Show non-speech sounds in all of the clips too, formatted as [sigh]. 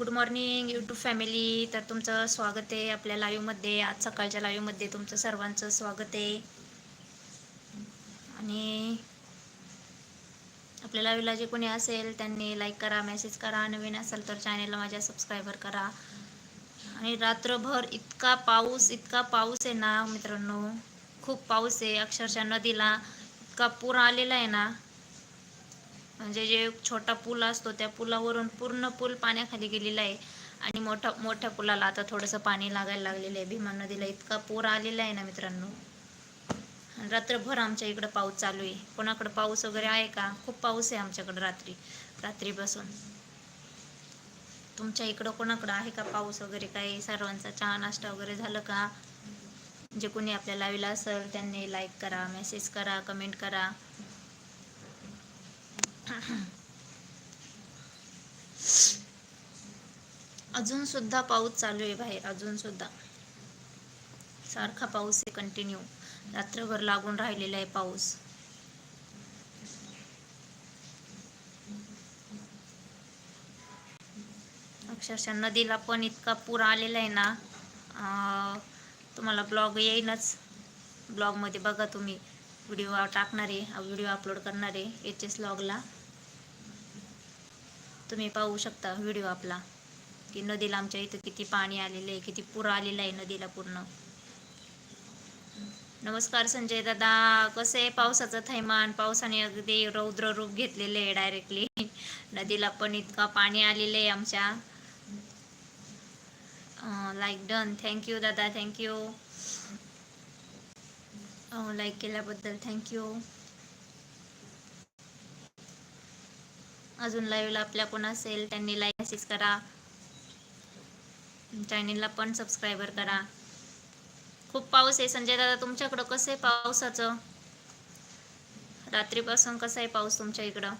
Good morning YouTube family तर तुमचं स्वागत आहे आपल्या लाईव्हमध्ये आज सकाळच्या लाईव्हमध्ये तुमचं सर्वांचं स्वागत आहे. आणि आपल्या लाईव्हला जे कोणी असेल त्यांनी लाईक करा मेसेज करा. नवीन असेल तर चॅनेलला माझ्या सबस्क्रायबर करा. आणि रात्रभर इतका पाऊस इतका पाऊस आहे ना मित्रांनो. खूप पाऊस आहे. अक्षरशः नदीला इतका पूर आलेला आहे ना म्हणजे जे छोटा पूल असतो त्या पुलावरून पूर्ण पूल पाण्याखाली गेलेला आहे. आणि मोठा मोठ्या पुलाला आता थोडंसं पाणी लागायला लागलेलं आहे. भीमा नदीला इतका पूर आलेला आहे ना मित्रांनो. रात्रभर आमच्या इकडं पाऊस चालू आहे. कोणाकडं पाऊस वगैरे आहे का? खूप पाऊस आहे आमच्याकडं रात्री रात्रीपासून. तुमच्या इकडं कोणाकडं आहे का पाऊस वगैरे? काही सर्वांचा चहा नाश्ता वगैरे झालं का? जे कोणी आपल्या लाईव्हला असेल त्यांनी लाईक करा मेसेज करा कमेंट करा. [coughs] अजून सुद्धा पाऊस चालू आहे बाहेर अजून सुद्धा. सारखा पाऊस आहे कंटिन्यू रात्रभर लागून राहिलेला आहे पाऊस. अक्षरशः नदीला पण इतका पूर आलेला आहे ना तुम्हाला ब्लॉग येईनच ब्लॉगमध्ये बघा तुम्ही. व्हिडिओ टाकणार आहे व्हिडिओ अपलोड करणार आहे एच एस ब्लॉगला तुम्ही पाहू शकता व्हिडिओ आपला की नदीला आमच्या इथं किती पाणी आलेलं आहे किती पूर आलेला आहे नदीला पूर्ण. नमस्कार संजय दादा कसं आहे पावसाचं थैमान? पावसाने अगदी रौद्र रूप घेतलेलं आहे डायरेक्टली नदीला पण इतका पाणी आलेलं आहे आमच्या. लाईक डन थँक्यू दादा थँक्यू लाईक केल्याबद्दल थँक्यू अजून लाईव्हला आपल्या कोण असेल त्यांनी लाईक मेसेज करा. चॅनेलला पण सबस्क्रायबर करा. खूप पाऊस आहे. संजय दादा तुमच्याकडं कसं आहे पावसाचं? रात्रीपासून कसं आहे पाऊस तुमच्या इकडं?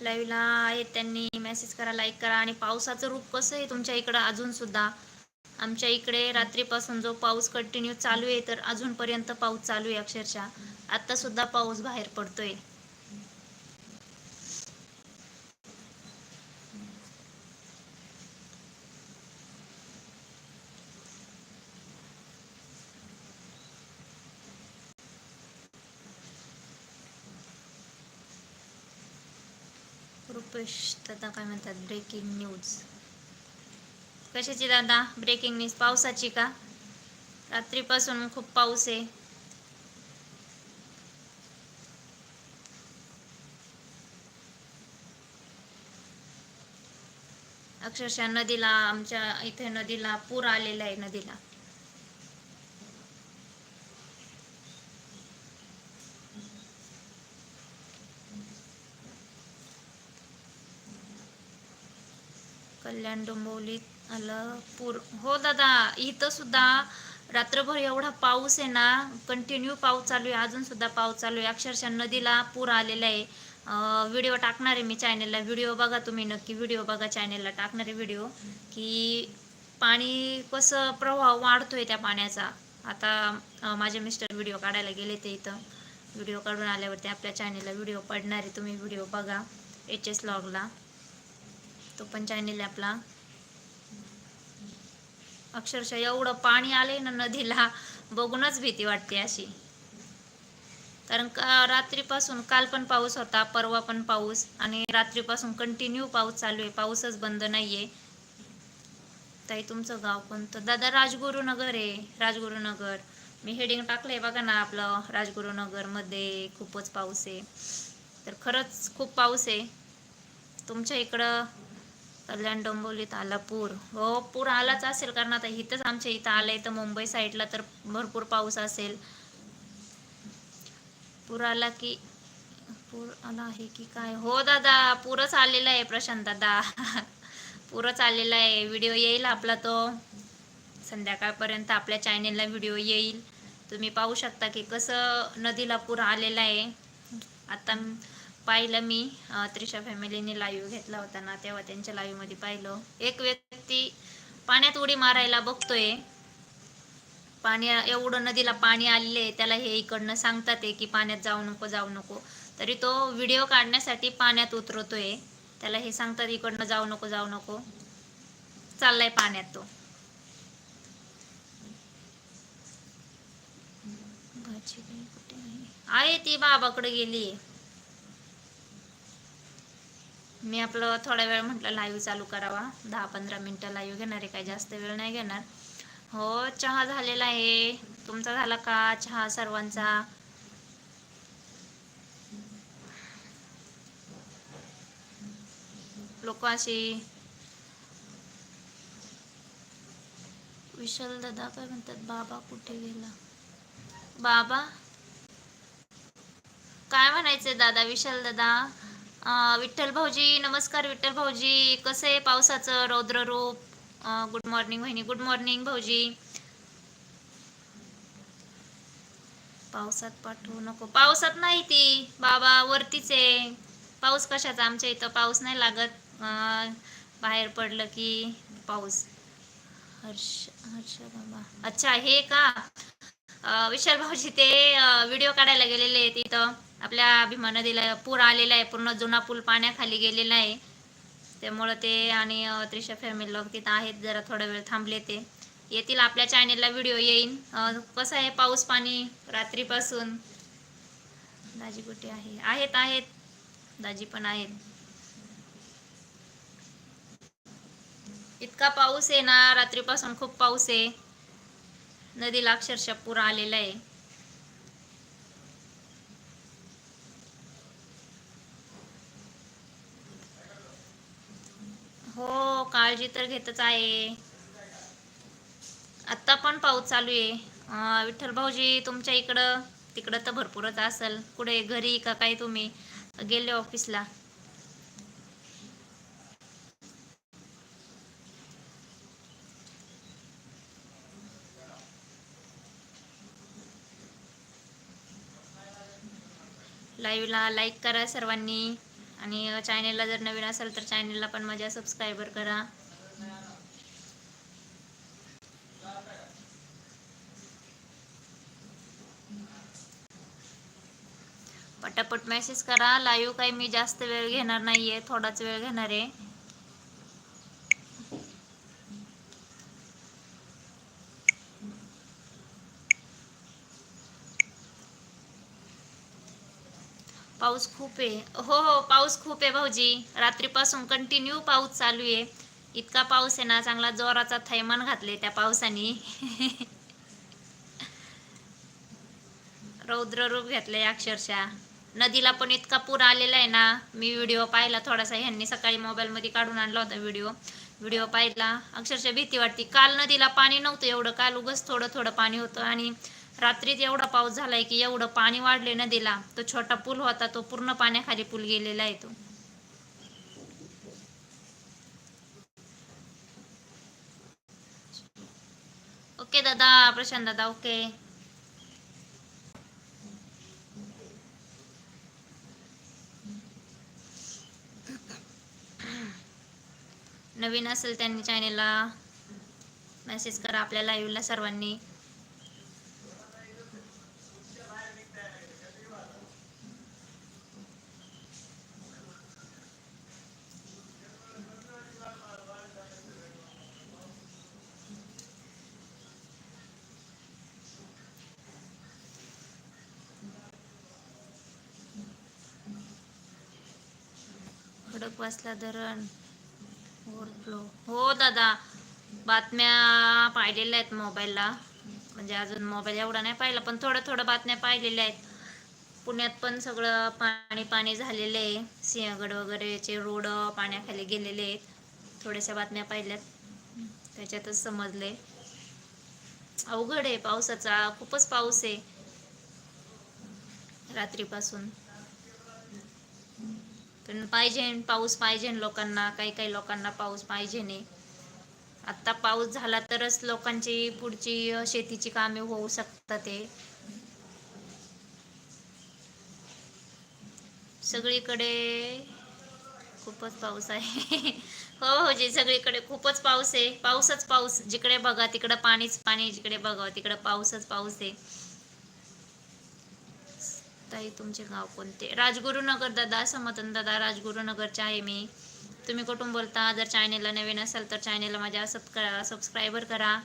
लाईव्हला आहेत त्यांनी. मेसेज करा लाईक करा. आणि पावसाचं रूप कसं आहे तुमच्या इकडं अजून सुद्धा? आमच्या इकडे रात्रीपासून जो पाऊस कंटिन्यू चालू आहे तर अजूनपर्यंत पाऊस चालू आहे अक्षरशः. आता सुद्धा पाऊस बाहेर पडतोय. रुपेश काय म्हणतात ब्रेकिंग न्यूज कशाची दादा? ब्रेकिंग न्यूज पावसाची का? रात्रीपासून खूप पाऊस आहे. अक्षरशः नदीला आमच्या इथे नदीला पूर आलेला आहे नदीला. कल्याण डोंबिवलीत आलं. पूर हो दादा इथं सुद्धा रात्रभर एवढा पाऊस आहे ना कंटिन्यू पाऊस चालू आहे अजून सुद्धा पाऊस चालू आहे. अक्षरशः नदीला पूर आलेला आहे. व्हिडिओ टाकणार आहे मी चॅनेलला व्हिडिओ बघा तुम्ही नक्की व्हिडिओ बघा चॅनेलला टाकणार आहे व्हिडिओ की पाणी कसं प्रवाह वाढतोय त्या पाण्याचा. आता माझे मिस्टर व्हिडिओ काढायला गेले ते इथं. व्हिडिओ काढून आल्यावरती आपल्या चॅनेलला व्हिडिओ पडणार आहे. तुम्ही व्हिडिओ बघा. एच एस लॉगला तो पण चॅनेल आहे आपला. अक्षरशः एवढं पाणी आले ना नदीला बघूनच भीती वाटते अशी. कारण का रात्रीपासून काल पण पाऊस होता परवा पण पाऊस आणि रात्रीपासून कंटिन्यू पाऊस चालू आहे पाऊसच बंद नाहीये. ताई तुमचं गाव कोणतं? दादा राजगुरुनगर आहे राजगुरुनगर. मी हेडिंग टाकलंय बघा ना आपलं राजगुरुनगरमध्ये खूपच पाऊस आहे. तर खरंच खूप पाऊस आहे. तुमच्या इकडं कल्याण डोंबिवलीत आला पूर. हो पूर आलाच असेल कारण आता इथंच आमच्या इथं आलंय. तर मुंबई साईडला तर भरपूर पाऊस असेल. पूर आला की पूर आला आहे की काय? हो दादा पूरच आलेला आहे प्रशांत दादा. [laughs] पूरच आलेला आहे. व्हिडिओ येईल आपला तो. संध्याकाळपर्यंत आपल्या चॅनेलला व्हिडिओ येईल. तुम्ही पाहू शकता की कसं नदीला पूर आलेला आहे. आता पाहिलं मी त्रिशा फॅमिलीने लाईव्ह घेतला होता ना तेव्हा त्यांच्या लाईव्हमध्ये पाहिलं. एक व्यक्ती पाण्यात उडी मारायला बघतोय. पाणी एवढं नदीला पाणी आलेले आहे त्याला हे इकडनं सांगतात आहे की पाण्यात जाऊ नको जाऊ नको. तरी तो व्हिडिओ काढण्यासाठी पाण्यात उतरतोय. त्याला हे सांगतात इकडनं जाऊ नको जाऊ नको. चाललाय पाण्यात तो. आहे? आहे ती बाबाकडे गेली मी आपलं थोडा वेळ म्हटलं लाईव्ह चालू करावा. दहा पंधरा मिनटं लाईव्ह घेणार आहे काही जास्त वेळ नाही घेणार. हो चहा झालेला आहे. तुमचा झाला का चहा सर्वांचा? लोक अशी. विशाल दादा काय म्हणतात? बाबा कुठे गेला? बाबा? काय म्हणायचंय दादा? विशाल दादा? विठ्ठल भाऊजी नमस्कार विठ्ठल भाऊजी. कसं आहे पावसाचं रौद्र रूप गुड मॉर्निंग बहिणी गुड मॉर्निंग भाऊजी. पावसात पाठवू नको. पावसात नाही ती. बाबा वरतीच आहे. पाऊस कशाचा? आमच्या इथं पाऊस नाही लागत. बाहेर पडलं की पाऊस. हर्ष हर्ष बाबा. अच्छा हे का? विशाल भाऊजी ते व्हिडिओ काढायला गेलेले आहेत इथं. आपल्या भीमा नदीला पूर आलेला आहे पूर्ण जुना पूल पाण्याखाली गेलेला आहे. त्यामुळं ते आणि त्रिशा फॅमिली लोक तिथं आहेत जरा थोडा वेळ थांबले ते. येतील आपल्या चॅनेलला व्हिडिओ येईन. कसं आहे पाऊस पाणी रात्रीपासून? दाजी कुठे आहे? आहेत आहेत. दाजी पण आहेत. इतका पाऊस आहे ना रात्रीपासून खूप पाऊस आहे. नदीला अक्षरशः पूर आलेला आहे. हो काळजी तर घेतच आहे. आत्ता पण पाऊस चालू आहे. विठ्ठल भाऊजी तुमच्या इकडं? तिकडं तर भरपूरच असेल. कुठे घरी का काय तुम्ही? गेले ऑफिसला. लाईव्हला लाईक करा सर्वांनी. आणि चॅनेलला जर नवीन असेल तर चॅनेलला पण माझ्या सबस्क्रायबर करा. पटापट मेसेज करा. लाईव्ह काही मी जास्त वेळ घेणार नाहीये थोडाच वेळ घेणार आहे. पाऊस खूप आहे. हो हो पाऊस खूप आहे भाऊजी. रात्रीपासून कंटिन्यू पाऊस चालू आहे. इतका पाऊस आहे ना चांगला जोराचा थैमान घातले त्या पावसाने. [laughs] रौद्र रूप घेतलंय अक्षरशः. नदीला पण इतका पूर आलेला आहे ना मी व्हिडिओ पाहिला थोडासा. ह्यांनी सकाळी मोबाईलमध्ये काढून आणला होता व्हिडिओ व्हिडिओ पाहिला. अक्षरशः भीती वाटते. काल नदीला पाणी नव्हतं एवढं काल उगस थोडं थोडं पाणी होतं. आणि रात्रीत एवढा पाऊस झालाय की एवढं पाणी वाढले नदीला तो छोटा पूल होता तो पूर्ण पाण्याखाली पूल गेलेला आहे तो. ओके दादा प्रशांत दादा ओके. नवीन असेल त्यांनी चॅनेलला मेसेज करा आपल्या लाईव्हला सर्वांनी. खडकवासला धरण. ओव्हरफ्लो हो दादा. बातम्या पाहिलेल्या आहेत मोबाईलला. म्हणजे अजून मोबाईल एवढा नाही पाहिला पण थोडं थोडं बातम्या पाहिलेल्या आहेत. पुण्यात पण सगळं पाणी पाणी झालेलं आहे. सिंहगड वगैरेचे रोड पाण्याखाली गेलेले आहेत. थोड्याशा बातम्या पाहिल्यात. त्याच्यातच समजले अवघड आहे पावसाचा. खूपच पाऊस आहे. रात्रीपासून. पण पाहिजे पाऊस पाहिजे लोकांना काही काही लोकांना पाऊस पाहिजे नाही. आत्ता पाऊस झाला तरच लोकांची पुढची शेतीची कामे होऊ शकतात ते सगळीकडे खूपच पाऊस आहे. [laughs] हो हो जी सगळीकडे खूपच पाऊस आहे. पाऊसच पाऊस. जिकडे बघा तिकडं पाणीच पाणी जिकडे बघा तिकडे पाऊसच पाऊस आहे. ताई तुमचे गाव कोणते? राजगुरुनगर दादा समतन दादा राजगुरुनगरचे आहे मी. तुम्ही कुठून बोलता? जर चॅनेलला नवीन असाल तर चॅनेलला माझ्या सबस्क्रायबर करा.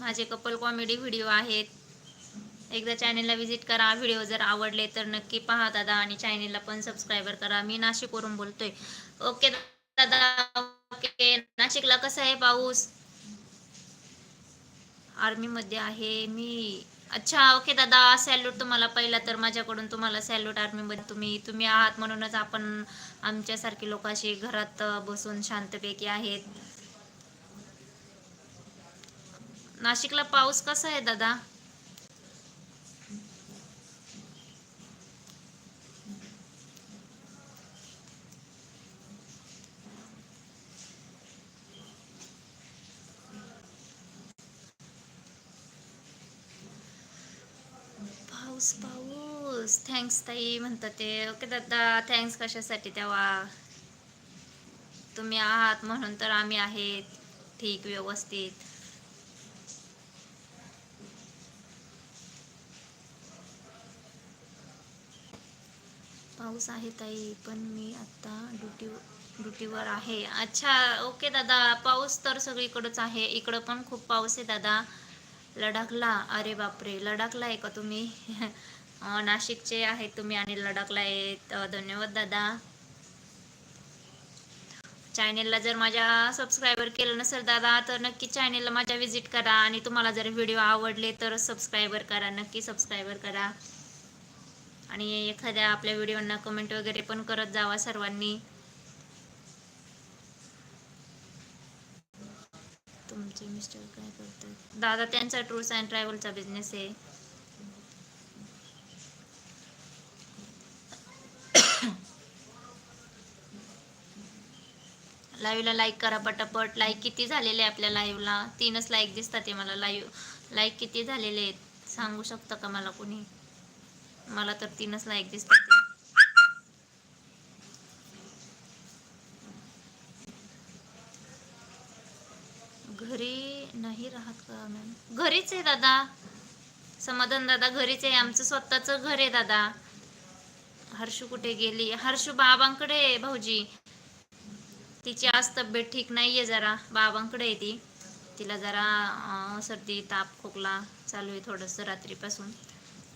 माझे कपल कॉमेडी व्हिडिओ आहेत. एकदा चॅनेलला व्हिजिट करा. व्हिडिओ जर आवडले तर नक्की पहा दादा आणि चॅनेलला पण सबस्क्रायबर करा. मी नाशिकवरून बोलतोय. ओके दादा. ओके नाशिकला कसा आहे पाऊस? आर्मीमध्ये आहे. मी अच्छा ओके दादा सॅल्यूट तुम्हाला पहिला तर माझ्याकडून तुम्हाला सॅल्यूट आर्मीमध्ये तुम्ही तुम्ही आहात म्हणूनच आपण आमच्यासारखी लोक अशी घरात बसून शांतपैकी आहेत. नाशिकला पाऊस कसा आहे दादा? पाऊस पाऊस. थँक्स ताई म्हणतात ते. ओके दादा थँक्स कशासाठी तेव्हा? तुम्ही आहात म्हणून तर आम्ही आहेत. ठीक व्यवस्थित. पाऊस आहे ताई पण मी आता ड्युटी ड्युटीवर आहे. अच्छा ओके दादा. पाऊस तर सगळीकडंच आहे. इकडं पण खूप पाऊस आहे दादा. लडाखला. अरे बापरे लडाखला आहे का तुम्ही? नाशिकचे आहेत तुम्ही आणि लडाखला आहेत. धन्यवाद दादा. चॅनेलला जर माझ्या सबस्क्रायबर केलं नसेल दादा तर नक्की चॅनेलला माझ्या व्हिजिट करा आणि तुम्हाला जर व्हिडिओ आवडले तर सबस्क्रायबर करा. नक्की सबस्क्रायबर करा. आणि एखाद्या आपल्या व्हिडिओंना कमेंट वगैरे पण करत जावा सर्वांनी. तुमचे मिस्टर काय करतात. दादा त्यांचा टूर्स अँड ट्रॅव्हलचा बिझनेस आहे. लाईव्हला लाईक करा पटापट. लाईक किती झालेले आहे आपल्या लाईव्हला तीनच लाईक दिसतात ते मला लाईव्ह लाईक किती झालेले आहेत? सांगू शकता का मला कोणी? मला तर तीनच लाईक दिसतात आहे. घरी नाही राहत का मॅम घरीच आहे दादा. समाधान दादा घरीच आहे. आमचं स्वतःचं घर आहे दादा. हर्षू कुठे गेली? हर्षू बाबांकडे आहे भाऊजी. तिची आज तब्येत ठीक नाहीये जरा. बाबांकडे आहे ती. तिला जरा सर्दी ताप खोकला चालू आहे थोडंसं रात्रीपासून.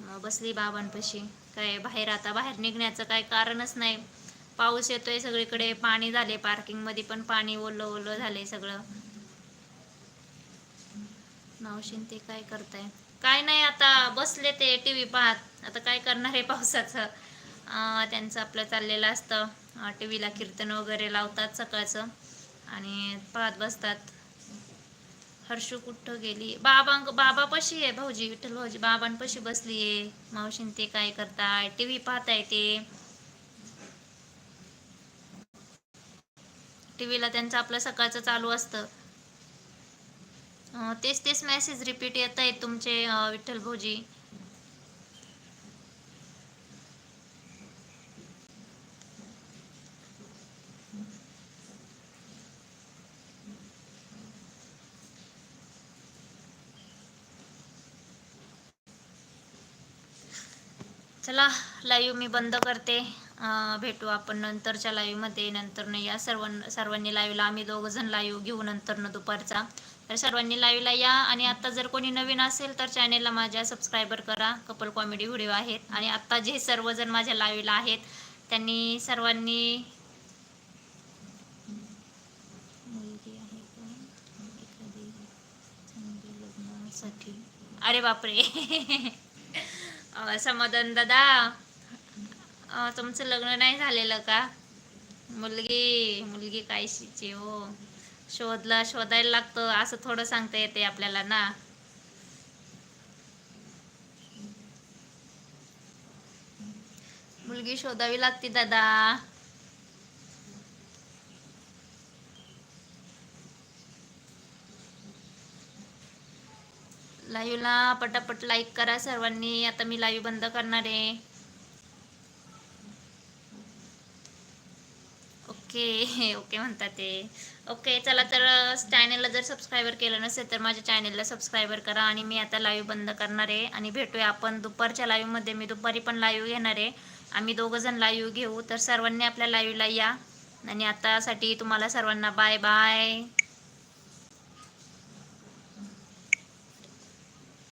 मग बसली बाबांपाशी. काय बाहेर आता बाहेर निघण्याचं काय कारणच नाही. पाऊस येतोय सगळीकडे. पाणी झाले पार्किंगमध्ये पण पाणी ओलं ओलं झालंय सगळं. मावशीन ते काय करताय? काय नाही आता बसले ते टी व्ही पाहत. आता काय करणार आहे पावसाचं? त्यांचं आपलं चाललेलं असतं. टी व्हीला कीर्तन वगैरे लावतात सकाळचं आणि पाहत बसतात. हर्षू कुठं गेली? बाबा पशी आहे भाऊजी विठ्ठल भाऊजी. बाबांपाशी बसली आहे. मावशीन ते काय करताय? टी व्ही पाहताय ते. टी व्हीला त्यांचं आपलं सकाळचं चालू असतं. तेच तेच मेसेज रिपीट येत आहेत तुमचे विठ्ठल भाऊजी. चला लाईव्ह मी बंद करते. अं, भेटू आपण नंतरच्या लाईव्हमध्ये नंतर या सर्व सर्वांनी लाईव्हला आम्ही दोघंजण लाईव्ह घेऊ नंतर न दुपारचा. तर सर्वांनी लाईव्हला या. आणि आत्ता जर कोणी नवीन असेल तर चॅनेलला माझ्या सबस्क्रायबर करा. कपल कॉमेडी व्हिडिओ आहेत. आणि आत्ता जे सर्वजण माझ्या लाईव्हला आहेत त्यांनी सर्वांनी अरे बापरे. [laughs] समाधान दादा. तुमचं लग्न नाही झालेलं का? मुलगी मुलगी कायशीची हो. शोधला शोधायला लागतं असं थोडं सांगता येते आपल्याला ना. मुलगी शोधावी लागते दादा. लाईव्हला पटापट लाईक करा सर्वांनी. आता मी लाईव्ह बंद करणार आहे. ओके [laughs] ओके म्हणतात ते. ओके चला तर चॅनेलला जर सबस्क्रायबर केलं नसेल तर माझ्या चॅनेलला सबस्क्रायबर करा आणि मी आता लाईव्ह बंद करणार आहे आणि भेटूया आपण दुपारच्या लाईव्हमध्ये मी दुपारी पण लाईव्ह घेणार आहे. आम्ही दोघंजण लाईव्ह घेऊ. तर सर्वांनी आपल्या लाईव्हला या. आणि आतासाठी तुम्हाला सर्वांना बाय बाय